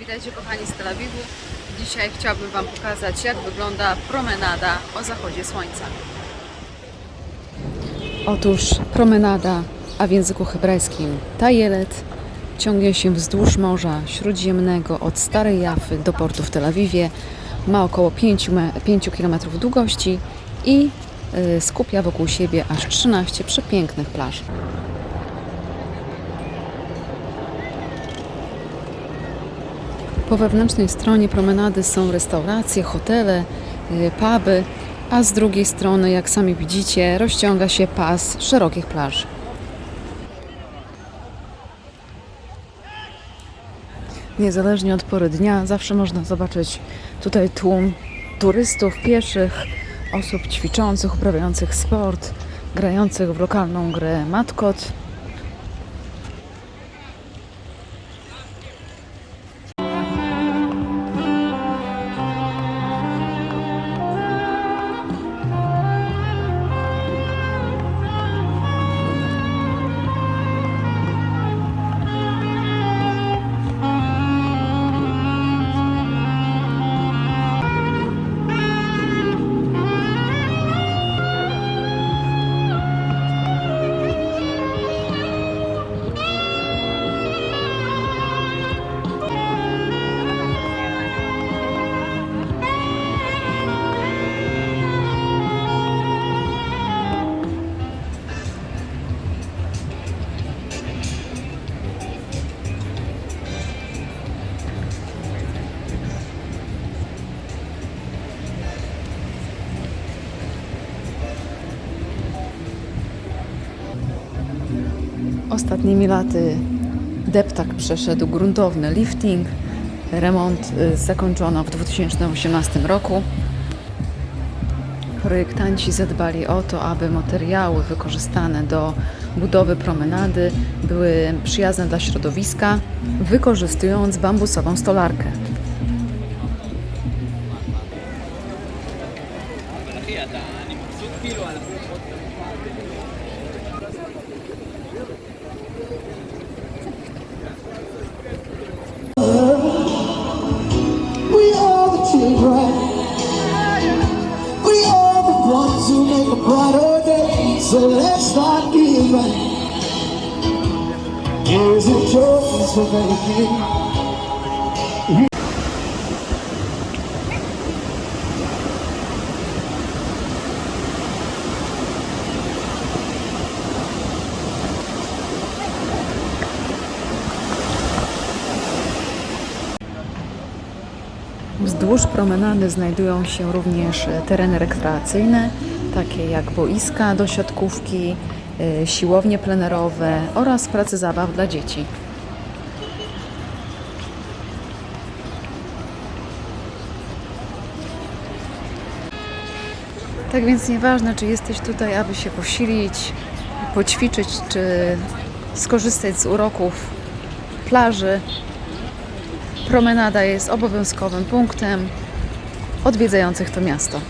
witajcie kochani z Tel Awiwu. Dzisiaj chciałabym Wam pokazać, jak wygląda promenada o zachodzie słońca. Otóż promenada, a w języku hebrajskim Tajelet, ciągnie się wzdłuż Morza Śródziemnego od Starej Jafy do portu w Tel Awiwie. Ma około 5, me- 5 km długości i y, skupia wokół siebie aż 13 przepięknych plaż. Po wewnętrznej stronie promenady są restauracje, hotele, y, puby, a z drugiej strony, jak sami widzicie, rozciąga się pas szerokich plaż. Niezależnie od pory dnia, zawsze można zobaczyć tutaj tłum turystów, pieszych, osób ćwiczących, uprawiających sport, grających w lokalną grę matkot. Ostatnimi laty deptak przeszedł gruntowny lifting. Remont y, zakończono w 2018 roku. Projektanci zadbali o to, aby materiały wykorzystane do budowy promenady były przyjazne dla środowiska, wykorzystując bambusową stolarkę. We are the ones who make a brighter day. So let's start giving. Here's a choice for making. Wzdłuż promenady znajdują się również tereny rekreacyjne, takie jak boiska do siatkówki, y, siłownie plenerowe oraz prace zabaw dla dzieci. Tak więc nieważne, czy jesteś tutaj, aby się posilić, poćwiczyć, czy skorzystać z uroków plaży, Promenada jest obowiązkowym punktem odwiedzających to miasto.